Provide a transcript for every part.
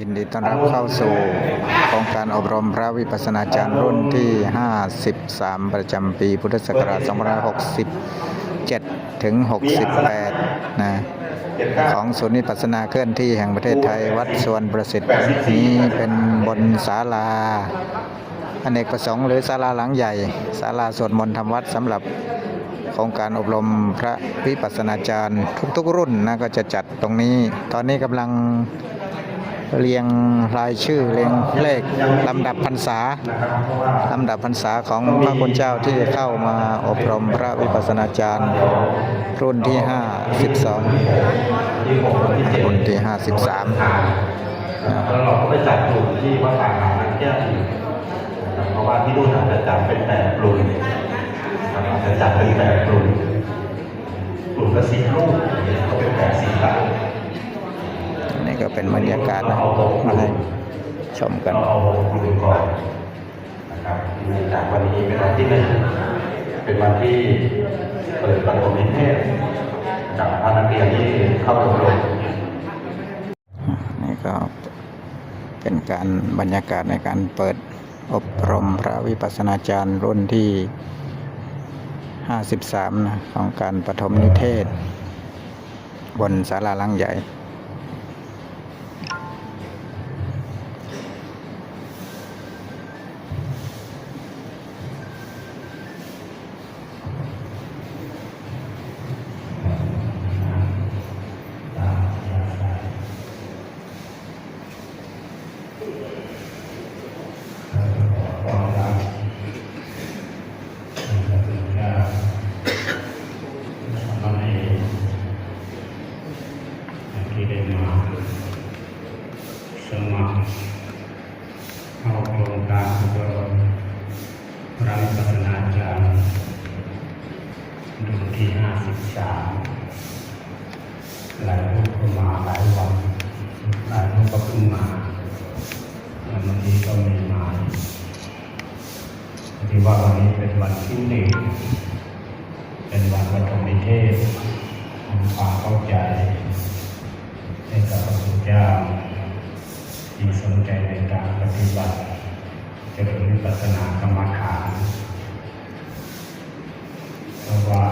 ยินดีต้อนรับเข้าสู่โครงการอบรมพระวิปัสสนาจารย์รุ่นที่ 53 ประจำปีพุทธศักราช2567 ถึง 68 นะ ของศูนย์วิปัสสนาเคลื่อนที่แห่งประเทศไทยวัดสวนประสิทธิ์นี้เป็นบนศาลาอเนกประสงค์หรือศาลาหลังใหญ่ศาลาสวดมนต์ทำวัดสำหรับโครงการอบรมพระวิปัสสนาจารย์ทุกๆรุ่นนะก็จะจัดตรงนี้ ตอนนี้กำลัง เรียงรายชื่อเรียงเลขลำดับพรรษาลำดับพรรษาของพระคุณเจ้าที่เข้ามาอบรมพระวิปัสสนาจารย์รุ่นที่ 52 รุ่นที่ 53แล้วเราก็ไปจัดกลุ่มที่วัดป่าหานักแก้วอีกนเพราะว่าที่นู่นอาจจะจัดเป็นแปดกลุ่มอาจจะจัดเป็นแปดกลุ่มกลุ่มละสิบรูปอย่าเงี้ยก็เป็นแปดสิบหลักนี่ก็ เป็นบรรยากาศนะมาให้ชมกันเราเอาหกกลุ่มก่อนนะครับเนื่องจากวันนี้เป็นวันที่หนึ่งเป็นวันที่เปิดประถมนิเทศกับพนักเรียนที่เข้าอบรมนี่ก็เป็นการบรรยากาศในการเปิดอบรมพระวิปัสสนาจารย์รุ่นที่ 53 นะของการปฐมนิเทศ บนศาลาหลังใหญ่ สมัครเข้าโครงการอบรมพระวิปัสสนาจารย์รุ่นที่ห้าสิบสามหลายรูปก็มาหลายวันหลายรูปก็เพิ่งมาแล้ววันนี้ก็มีมาที่ว่าวันนี้เป็นวันที่หนึ่งเป็นวันประถมนิเทศทำความเข้าใจ ให้กับพระพุทธเจ้าที่สน ใจในการปฏิบัติเจริญวิปัสสนากรรมฐานเพราะว่า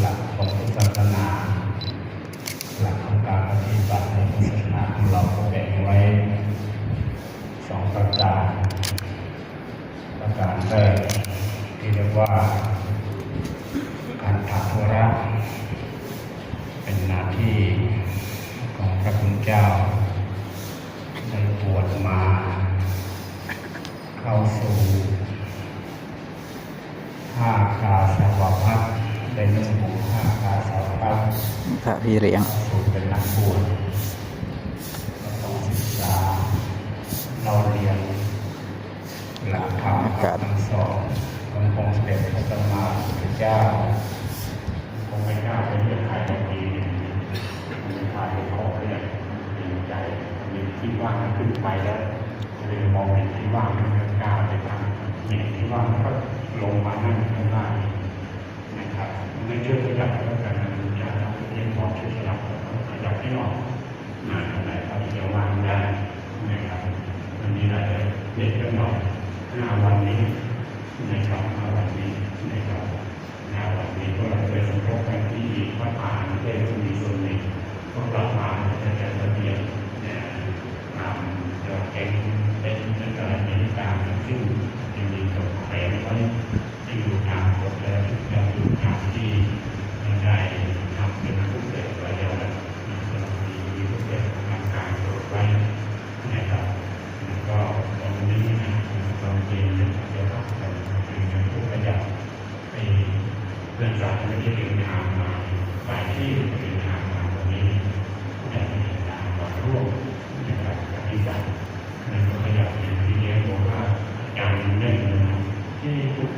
หลักของพุทธศาสนา หลักของการปฏิบัติในพุทธศาสนาของเราก็แบ่งไว้สองประการประการแรกที่เรียกว่าการถักธุระเป็นหน้าที่ของพระคุณเจ้า ได้บวชมา เข้าสู่ห้าคาสาวพัฒน์ได้นุ่งห่มห้าคาสาวพัฒน์พระพี่เลี้ยงสู่เป็นนักบวชก็ต้องศึกษาเราเรียนหลักธรรมคำสอนขององค์สมเด็จพระสัมมาสัมพุทธเจ้าคงไม่กล้าไปเลือกใครบางทีเนี่ยมีใครเขาเรียกดีใจมี ที่ว่างขึ้นไปแล้วเลยมองเห็นที่ว่างมันก็กล้าไปทำเห็นที่ว่างก็ลงมานั่งข้างล่างนะครับไม่ช่วยขยับแล้วกันนะอยากให้เรียนบอช่วยขยับขยับให้หน่อยมาทางไหนเขาจะวางได้นะครับวันนี้เราจะเด็กกันหน่อยห้าวันนี้นะครับห้าวันนี้นะครับ นะวันนี้ก็เราไปสมทบกันที่วัดป่าเทพก็มีส่วนหนึ่งก็กลับมาจะจัดระเบียบเนี่ยตาม ด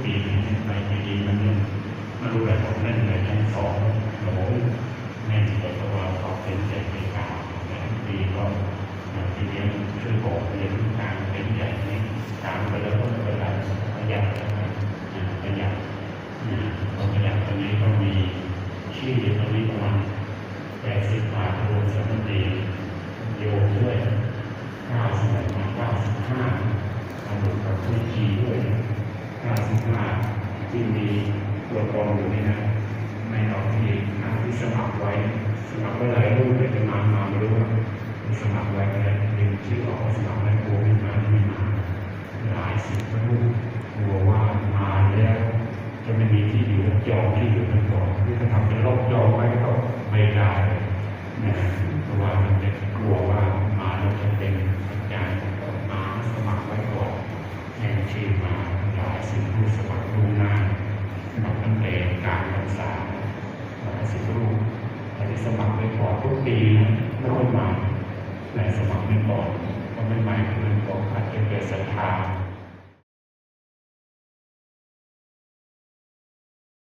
ปีนี้ไปปีดีมันเนี่ยมาดูแบบผมเล่นเลยทั้งสองโหแม่นกว่าตัวเขาเป็นใจ Kita harus mengambil. สมองไม่บอกก็ไม่หมายถึงเป็นบอกอาจจเกิดศรัทธา